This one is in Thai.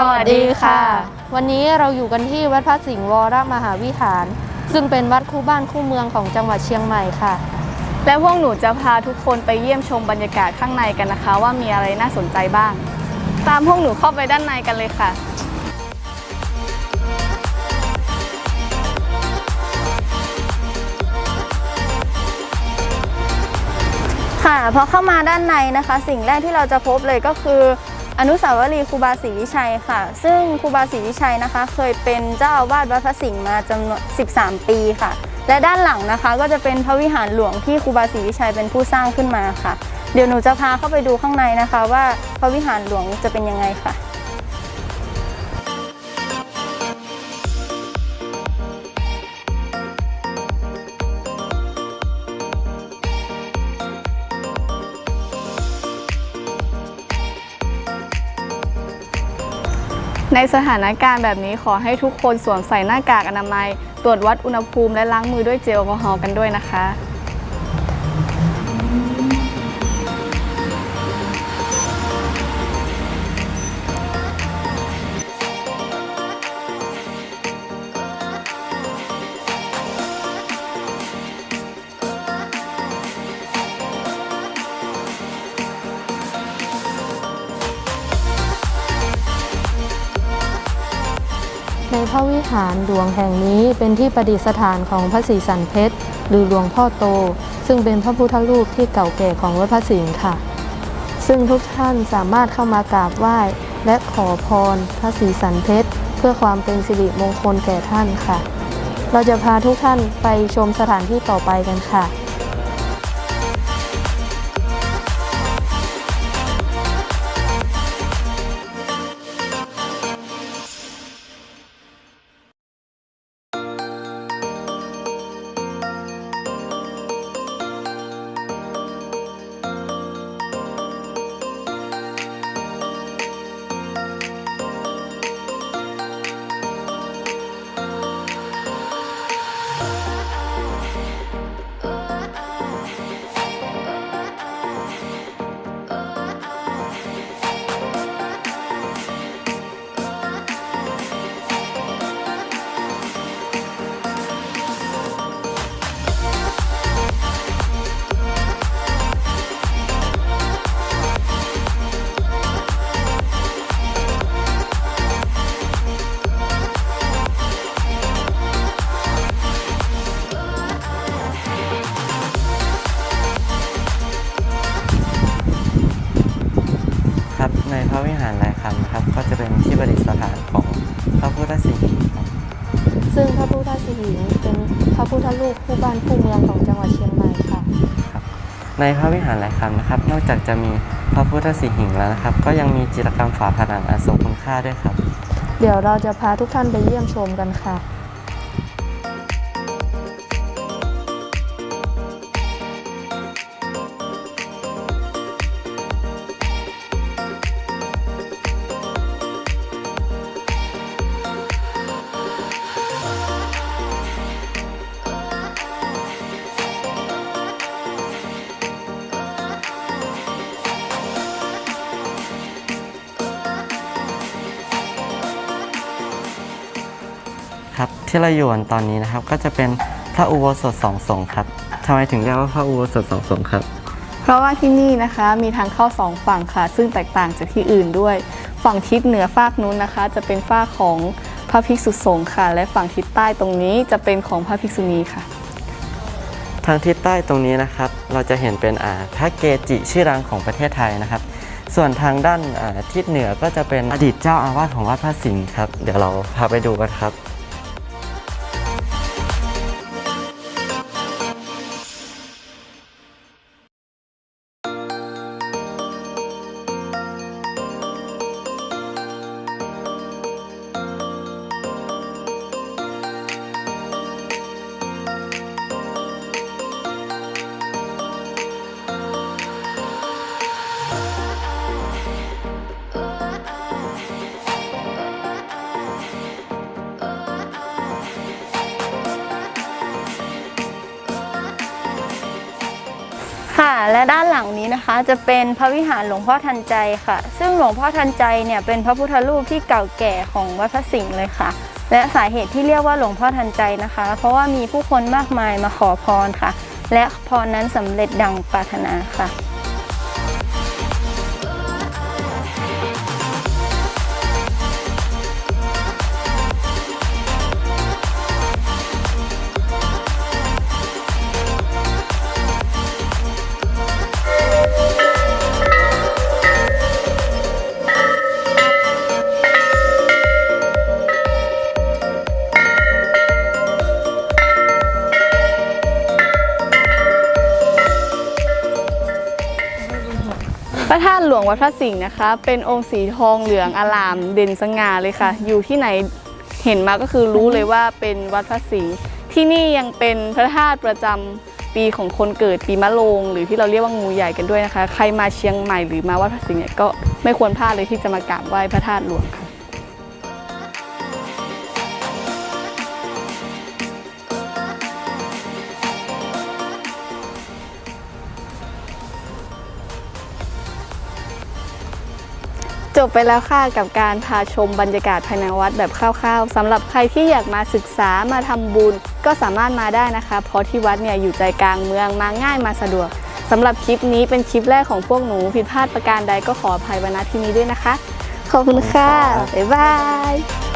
สวัสดีค่ะ วันนี้เราอยู่กันที่วัดพระสิงห์วรมหาวิหาร ซึ่งเป็นวัดคู่บ้านคู่เมืองของจังหวัดเชียงใหม่ค่ะ และพวกหนูจะพาทุกคนไปเยี่ยมชมบรรยากาศข้างในกันนะคะ ว่ามีอะไรน่าสนใจบ้าง ตามพวกหนูเข้าไปด้านในกันเลยค่ะค่ะพอเข้ามาด้านในนะคะ สิ่งแรกที่เราจะพบเลยก็คือ อนุสาวรีย์ครูบาศรีวิชัยค่ะ ซึ่งครูบาศรีวิชัยนะคะ เคยเป็นเจ้าอาวาสวัดพระสิงห์มาจำนวน 13 ปีค่ะ และด้านหลังนะคะก็จะเป็นพระวิหารหลวงที่ครูบาศรีวิชัยเป็นผู้สร้างขึ้นมาค่ะ เดี๋ยวหนูจะพาเข้าไปดูข้างในนะคะ ว่าพระวิหารหลวงจะเป็นยังไงค่ะ ในสถานการณ์แบบนี้ขอให้ทุกคนสวมใส่หน้ากากอนามัย ตรวจวัดอุณหภูมิและล้างมือด้วยเจลแอลกอฮอล์กันด้วยนะคะ ในพระวิหารหลวงแห่งนี้เป็นที่ประดิษฐานของพระศรีสันเพชรหรือหลวงพ่อโต ซึ่งเป็นพระพุทธรูปที่เก่าแก่ของวัดพระสิงห์ค่ะ ซึ่งทุกท่านสามารถเข้ามากราบไหว้ และขอพรพระศรีสันเพชรเพื่อความเป็นสิริมงคลแก่ท่านค่ะ เราจะพาทุกท่านไปชมสถานที่ต่อไปกันค่ะ หารหลายคำนะครับ ก็จะเป็นที่ประดิษฐานของพระพุทธสิหิงค์ครับซึ่งพระพุทธสิหิงค์เป็นพระพุทธรูปคู่บ้านคู่เมืองของจังหวัดเชียงใหม่ค่ะในพระวิหารหลายคำนะครับ นอกจากจะมีพระพุทธสิหิงค์แล้วนะครับ ก็ยังมีจิตรกรรมฝาผนังอันทรงคุณค่าด้วยครับ เดี๋ยวเราจะพาทุกท่านไปเยี่ยมชมกันค่ะ ที่เราอยู่กันตอนนี้นะครับ ก็จะเป็นพระอุโบสถสองสงฆ์ครับทำไมถึงเรียกว่าพระอุโบสถสองสงฆ์ครับ เพราะว่าที่นี่นะคะมีทางเข้าสองฝั่งค่ะ ซึ่งแตกต่างจากที่อื่นด้วย ฝั่งทิศเหนือฝากนู้นนะคะ จะเป็นฝากของพระภิกษุสงฆ์ค่ะ และฝั่งทิศใต้ตรงนี้จะเป็นของพระภิกษุณีค่ะ ทางทิศใต้ตรงนี้นะครับ เราจะเห็นเป็นอ่าพระเกจิชื่อดังของประเทศไทยนะครับ ส่วนทางด้านอ่าทิศเหนือก็จะเป็นอดีตเจ้าอาวาสของวัดพระสิงห์ครับ เดี๋ยวเราพาไปดูกันครับ ค่ะ และด้านหลังนี้นะคะจะเป็นพระวิหารหลวงพ่อทันใจค่ะ ซึ่งหลวงพ่อทันใจเนี่ยเป็นพระพุทธรูปที่เก่าแก่ของวัดพระสิงห์เลยค่ะ และสาเหตุที่เรียกว่าหลวงพ่อทันใจนะคะ เพราะว่ามีผู้คนมากมายมาขอพรค่ะ และพรนั้นสำเร็จดังปรารถนาค่ะ ระธาตุหลวงวัดพระสิงห์นะคะ เป็นองค์สีทองเหลืองอลามเด่นสง่าเลยค่ะ อยู่ที่ไหนเห็นมาก็คือรู้เลยว่าเป็นวัดพระสิงห์ที่นี่ยังเป็นพระธาตุประจำปีของคนเกิดปีมะโรงหรือที่เราเรียกว่างูใหญ่กันด้วยนะคะ ใครมาเชียงใหม่หรือมาวัดพระสิงห์เนี่ยก็ไม่ควรพลาดเลยที่จะมากราบไหว้พระธาตุหลวงค่ะ บไปแล้วค่ะกับการพาชมบรรยากาศภายในวัดแบบคร่าวๆสำหรับใครที่อยากมาศึกษามาทำบุญ ก็สามารถมาได้นะคะ เพราะที่วัดเนี่ยอยู่ใจกลางเมืองมาง่ายมาสะดวกสำหรับคลิปนี้เป็นคลิปแรกของพวกหนูผิดพลาดประการใดก็ขออภัยไว้ณที่นี้ด้วยนะคะ ขอบคุณค่ะ บ๊ายบาย